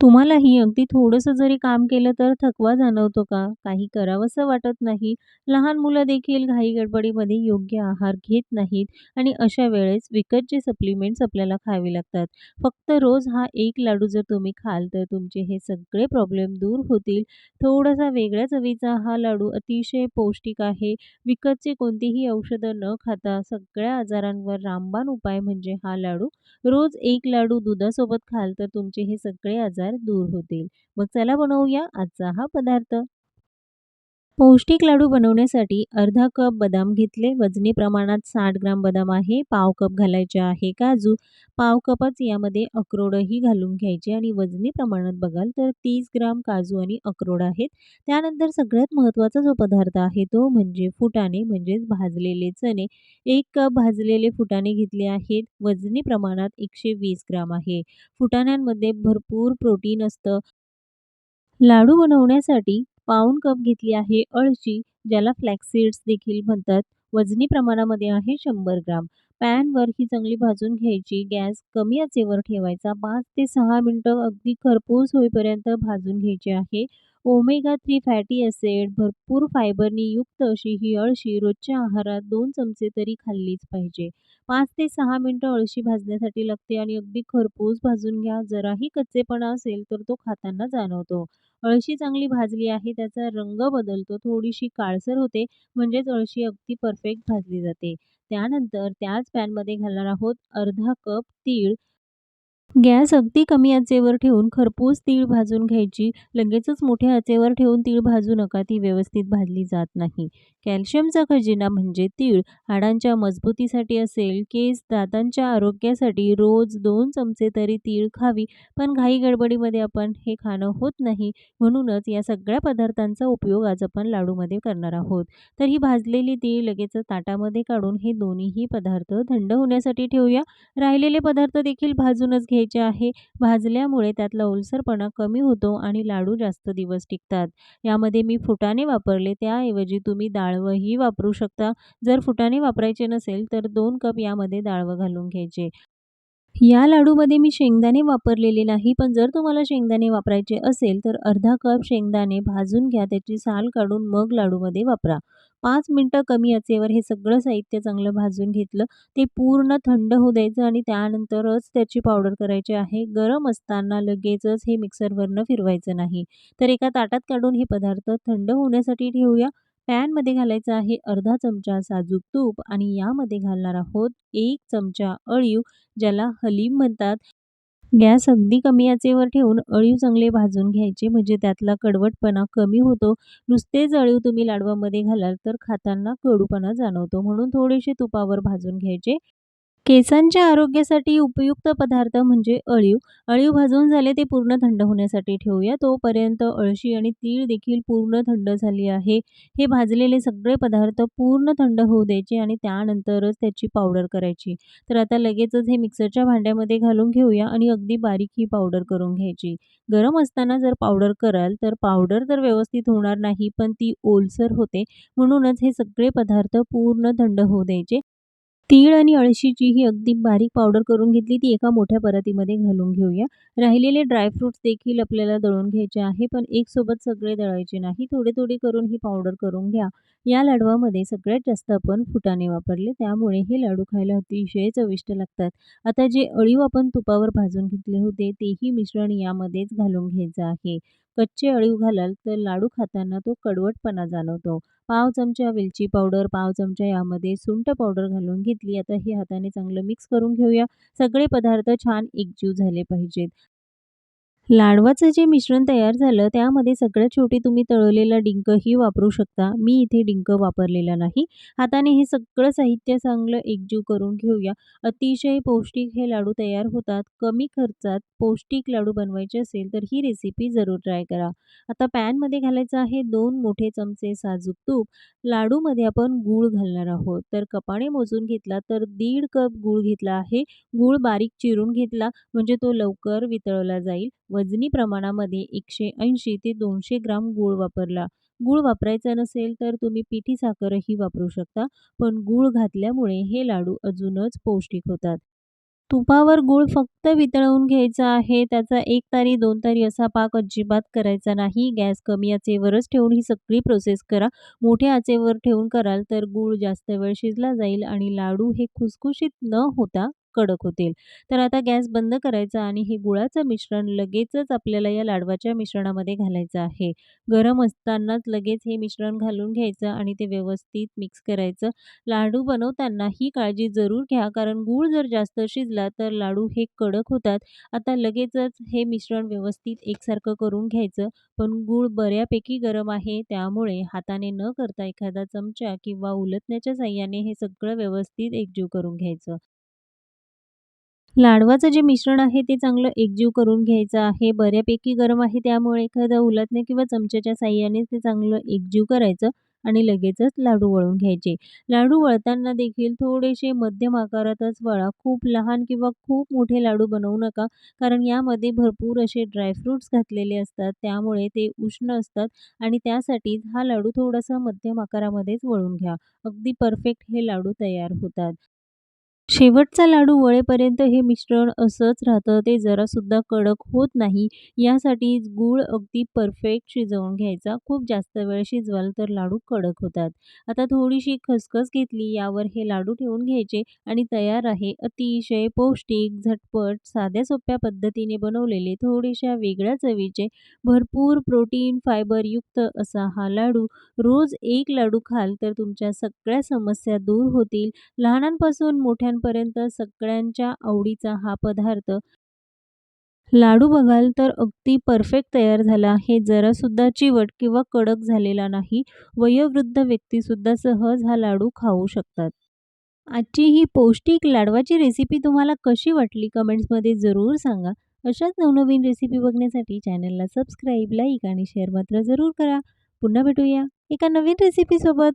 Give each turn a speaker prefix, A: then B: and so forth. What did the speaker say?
A: तुम्हालाही अगदी थोडंसं जरी काम केलं तर थकवा जाणवतो का? काही करावंसं वाटत नाही. लहान मुलं देखील घाई-गडबडीमध्ये योग्य आहार घेत नाहीत आणि अशा वेळेस विकतचे सप्लिमेंट्स आपल्याला खावे लागतात. फक्त रोज हा एक लाडू जर तुम्ही खाल तर तुमचे हे सगळे प्रॉब्लेम दूर होतील. थोडासा वेगळ्या चवीचा हा लाडू अतिशय पौष्टिक आहे. विकतचे कोणतीही औषधं न खाता सगळ्या आजारांवर रामबाण उपाय म्हणजे हा लाडू. रोज एक लाडू दुधासोबत खाल तर तुमचे हे सगळे आजार दूर होतील. मग चला बनवूया आजचा हा पदार्थ. पौष्टिक लाडू बनवण्यासाठी अर्धा कप बदाम घेतले. वजनी प्रमाणात साठ ग्राम बदाम आहे. पाव कप घालायचे आहे काजू. पाव कपच यामध्ये अक्रोडही घालून घ्यायचे आणि वजनी प्रमाणात बघाल तर तीस ग्राम काजू आणि अक्रोड आहेत. त्यानंतर सगळ्यात महत्त्वाचा जो पदार्थ आहे तो म्हणजे फुटाणे म्हणजेच भाजलेले चणे. एक कप भाजलेले फुटाणे घेतले आहेत. वजनी प्रमाणात 120 ग्राम आहे. फुटाण्यांमध्ये भरपूर प्रोटीन असतं. लाडू बनवण्यासाठी पाऊण कप घेतली आहे अळशी, ज्याला फ्लॅक्स सीड्स देखील म्हणतात. वजनी प्रमाणामध्ये आहे शंभर ग्राम. पॅनवर ही चांगली भाजून घ्यायची. गॅस कमी आचेवर ठेवायचा. पाच ते सहा मिनटं अगदी खरपूस होईपर्यंत भाजून घ्यायची आहे. ओमेगा थ्री फॅटी ॲसिड, भरपूर फायबरनी युक्त अशी ही अळशी रोजच्या आहारात दोन चमचे तरी खाल्लीच पाहिजे. पाच ते सहा मिनटं अळशी भाजण्यासाठी लागते आणि अगदी खरपूस भाजून घ्या. जराही कच्चेपणा असेल तर तो खाताना जाणवतो. अळशी चांगली भाजली आहे. त्याचा रंग बदलतो, थोडीशी काळसर होते. म्हणजेच अळशी अगदी परफेक्ट भाजली जाते. त्यानंतर त्याच पॅनमध्ये घालणार आहोत अर्धा कप तीळ. गॅस अगदी कमी आचेवर ठेवून खरपूस तीळ भाजून घ्यायची. लगेचच मोठ्या आचेवर ठेवून तीळ भाजू नका, ती व्यवस्थित भाजली जात नाही. कॅल्शियमचा खजिना म्हणजे तीळ. हाडांच्या मजबूतीसाठी असेल, केस, दातांच्या आरोग्यासाठी रोज दोन चमचे तरी तीळ खावी. पण घाई-गडबडीमध्ये आपण हे खाणं होत नाही. म्हणूनच या सगळ्या पदार्थांचा उपयोग आज आपण लाडूमध्ये करणार आहोत. तर ही भाजलेली तीळ लगेचच ताटामध्ये काढून हे दोन्हीही पदार्थ थंड होण्यासाठी ठेवूया. राहिलेले पदार्थ देखील भाजूनच घे घ्यायचे आहे. भाजल्यामुळे त्यातला ओलसरपणा कमी होतो आणि लाडू जास्त दिवस टिकतात. यामध्ये मी फुटाणे वापरले, त्याऐवजी तुम्ही डाळवंही वापरू शकता. जर फुटाणे वापरायचे नसेल तर दोन कप यामध्ये डाळवं घालून घ्यायचे. या लाडूमध्ये मी शेंगदाणे वापरलेले नाही, पण जर तुम्हाला शेंगदाणे वापरायचे असेल तर अर्धा कप शेंगदाणे भाजून घ्या. त्याची साल काढून मग लाडूमध्ये वापरा. पाच मिनटं कमी आचेवर हे सगळं साहित्य चांगलं भाजून घेतलं. ते पूर्ण थंड होऊ द्यायचं आणि त्यानंतरच त्याची पावडर करायची आहे. गरम असताना लगेचच हे मिक्सरवरनं फिरवायचं नाही. तर एका ताटात काढून हे पदार्थ थंड होण्यासाठी ठेवूया. पॅनमध्ये घालायचं आहे अर्धा चमचा साजूक तूप आणि यामध्ये घालणार आहोत एक चमचा अळीव, ज्याला हलीम म्हणतात. गॅस अगदी कमी आचेवर ठेवून अळीव चांगले भाजून घ्यायचे, म्हणजे त्यातला कडवटपणा कमी होतो. नुसतेच अळीव तुम्ही लाडवामध्ये घालाल तर खाताना कडूपणा जाणवतो. म्हणून थोडेसे तुपावर भाजून घ्यायचे. केसांच्या आरोग्यासाठी उपयुक्त पदार्थ म्हणजे अळीव. अळीव भाजून झाले ते पूर्ण थंड होण्यासाठी ठेवूया. तोपर्यंत अळशी आणि तीळ देखील पूर्ण थंड झाली आहे. हे भाजलेले सगळे पदार्थ पूर्ण थंड होऊ द्यायचे आणि त्यानंतरच त्याची पावडर करायची. तर आता लगेचच हे मिक्सरच्या भांड्यामध्ये घालून घेऊया आणि अगदी बारीक ही पावडर करून घ्यायची. गरम असताना जर पावडर कराल तर पावडर तर व्यवस्थित होणार नाही, पण ती ओलसर होते. म्हणूनच हे सगळे पदार्थ पूर्ण थंड होऊ द्यायचे. तीळ आणि अळशीची ही अगदी बारीक पावडर करून घेतली. ती एका मोठ्या परातीमध्ये घालून घेऊया. राहिलेले ड्रायफ्रुट्स देखील आपल्याला दळून घ्यायचे आहे, पण एकसोबत सगळे दळायचे नाही. थोडे-थोडे करून ही पावडर करून घ्या. या लाडवामध्ये सगळ्यात जास्त आपण फुटाणे वापरले, त्यामुळे हे लाडू खायला अतिशय चविष्ट लागतात. आता जे अळीव आपण तुपावर भाजून घेतले होते, तेही मिश्रण यामध्येच घालून घ्यायचं आहे. कच्चे अळीव घालाल तर लाडू खाताना तो कडवटपणा जाणवतो. पाव चमचा वेलची पावडर, पाव चमचा यामध्ये सुंठ पावडर घालून घेतली. आता हे हाताने चांगलं मिक्स करून घेऊया. सगळे पदार्थ छान एकजीव झाले पाहिजेत. लाडवाचं जे मिश्रण तयार झालं, त्यामध्ये सगळ्यात शेवटी तुम्ही तळलेला डिंकही वापरू शकता. मी इथे डिंक वापरलेला नाही. हाताने हे सगळं साहित्य चांगलं एकजीव करून घेऊया. अतिशय पौष्टिक हे लाडू तयार होतात. कमी खर्चात पौष्टिक लाडू बनवायचे असेल तर ही रेसिपी जरूर ट्राय करा. आता पॅनमध्ये घालायचं आहे दोन मोठे चमचे साजूक तूप. लाडूमध्ये आपण गूळ घालणार आहोत. तर कपाने मोजून घेतला तर दीड कप गूळ घेतला आहे. गूळ बारीक चिरून घेतला म्हणजे तो लवकर वितळला जाईल. व वजनी प्रमाणामध्ये 180 ते दोनशे ग्राम गूळ वापरला. गूळ वापरायचा नसेल तर तुम्ही पिठी साखरही वापरू शकता, पण गूळ घातल्यामुळे हे लाडू अजूनच पौष्टिक होतात. तुपावर गूळ फक्त वितळवून घ्यायचा आहे. त्याचा एक तारी दोन तारी असा पाक अजिबात करायचा नाही. गॅस कमी आचेवरच ठेवून ही सगळी प्रोसेस करा. मोठ्या आचेवर ठेवून कराल तर गूळ जास्त वेळ शिजला जाईल आणि लाडू हे खुसखुशीत न होता कडक होतील. तर आता गॅस बंद करायचा आणि हे गुळाचं मिश्रण लगेचच आपल्याला या लाडवाच्या मिश्रणामध्ये घालायचं आहे. गरम असतानाच लगेच हे मिश्रण घालून घ्यायचं आणि ते व्यवस्थित मिक्स करायचं. लाडू बनवताना ही काळजी जरूर घ्या कारण गूळ जर जास्त शिजला तर लाडू हे कडक होतात. आता लगेचच हे मिश्रण व्यवस्थित एकसारखं करून घ्यायचं. पण गूळ बऱ्यापैकी गरम आहे त्यामुळे हाताने न करता एखादा चमचा किंवा उलटण्याच्या साहाय्याने हे सगळं व्यवस्थित एकजीव करून घ्यायचं. लाडवाचं जे मिश्रण आहे ते चांगलं एकजीव करून घ्यायचं आहे. बऱ्यापैकी गरम आहे त्यामुळे एखाद्या उलटणे किंवा चमच्याच्या साह्याने ते चांगलं एकजीव करायचं आणि लगेचच लाडू वळून घ्यायचे. लाडू वळताना देखील थोडेसे मध्यम आकारातच वळा. खूप लहान किंवा खूप मोठे लाडू बनवू नका कारण यामध्ये भरपूर असे ड्रायफ्रुट्स घातलेले असतात त्यामुळे ते उष्ण असतात आणि त्यासाठीच हा लाडू थोडासा मध्यम आकारामध्येच वळून घ्या. अगदी परफेक्ट हे लाडू तयार होतात. शेवटचा लाडू वळेपर्यंत हे मिश्रण असंच राहतं. ते जरासुद्धा कडक होत नाही. यासाठीच गूळ अगदी परफेक्ट शिजवून घ्यायचा. खूप जास्त वेळ शिजवाल तर लाडू कडक होतात. आता थोडीशी खसखस घेतली यावर हे लाडू ठेवून घ्यायचे आणि तयार आहे अतिशय पौष्टिक, झटपट, साध्या सोप्या पद्धतीने बनवलेले, थोडेशा वेगळ्या चवीचे, भरपूर प्रोटीन, फायबरयुक्त असा हा लाडू. रोज एक लाडू खाल तर तुमच्या सगळ्या समस्या दूर होतील. लहानांपासून मोठ्या मोठ्यांपर्यंत सगळ्यांच्या आवडीचा हा पदार्थ. लाडू बघाल तर अगदी परफेक्ट तयार झाला हे जरासुद्धा चिवट किंवा कडक झालेला नाही. वयोवृद्ध व्यक्तीसुद्धा सहज हा लाडू खाऊ शकतात. आजची ही पौष्टिक लाडवाची रेसिपी तुम्हाला कशी वाटली कमेंट्समध्ये जरूर सांगा. अशाच नवनवीन रेसिपी बघण्यासाठी चॅनलला सबस्क्राईब, लाईक आणि शेअर मात्र जरूर करा. पुन्हा भेटूया एका नवीन रेसिपीसोबत.